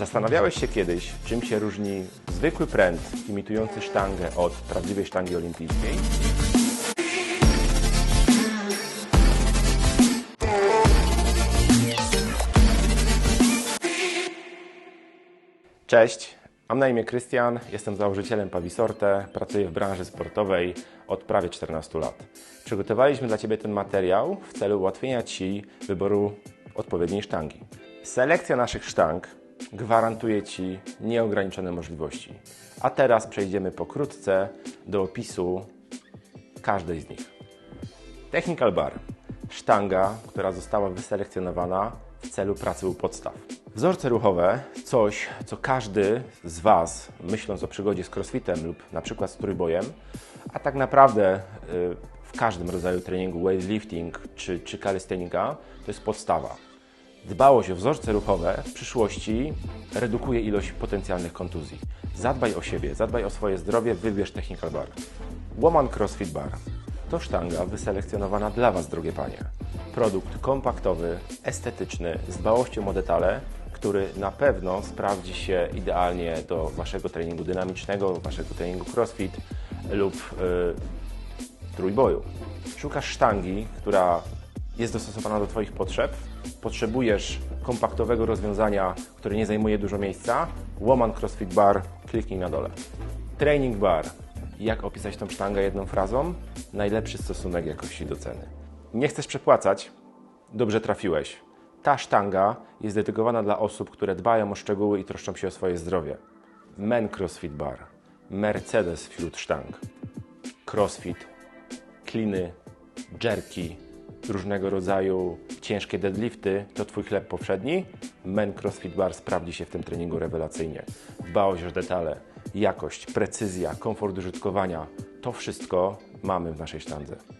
Zastanawiałeś się kiedyś, czym się różni zwykły pręt imitujący sztangę od prawdziwej sztangi olimpijskiej? Cześć, mam na imię Krystian, jestem założycielem Pavisorte, pracuję w branży sportowej od prawie 14 lat. Przygotowaliśmy dla Ciebie ten materiał w celu ułatwienia Ci wyboru odpowiedniej sztangi. Selekcja naszych sztang gwarantuje Ci nieograniczone możliwości. A teraz przejdziemy pokrótce do opisu każdej z nich. Technical Bar. Sztanga, która została wyselekcjonowana w celu pracy u podstaw. Wzorce ruchowe, coś, co każdy z Was, myśląc o przygodzie z crossfitem lub na przykład z trójbojem, a tak naprawdę y, w każdym rodzaju treningu, weightlifting czy, czy calisthenika, to jest podstawa. Dbałość o wzorce ruchowe w przyszłości redukuje ilość potencjalnych kontuzji. Zadbaj o siebie, zadbaj o swoje zdrowie, wybierz Technical Bar. Woman CrossFit Bar. To sztanga wyselekcjonowana dla Was, drogie Panie. Produkt kompaktowy, estetyczny, z dbałością o detale, który na pewno sprawdzi się idealnie do Waszego treningu dynamicznego, Waszego treningu CrossFit lub yy, trójboju. Szukasz sztangi, która jest dostosowana do Twoich potrzeb, potrzebujesz kompaktowego rozwiązania, które nie zajmuje dużo miejsca, Woman CrossFit Bar, kliknij na dole. Training Bar. Jak opisać tą sztangę jedną frazą? Najlepszy stosunek jakości do ceny. Nie chcesz przepłacać? Dobrze trafiłeś. Ta sztanga jest dedykowana dla osób, które dbają o szczegóły i troszczą się o swoje zdrowie. Men CrossFit Bar. Mercedes wśród sztang. CrossFit, kliny, jerki, różnego rodzaju ciężkie deadlifty to Twój chleb powszedni? Men CrossFit Bar sprawdzi się w tym treningu rewelacyjnie. Dbałość o detale, jakość, precyzja, komfort użytkowania to wszystko mamy w naszej sztandze.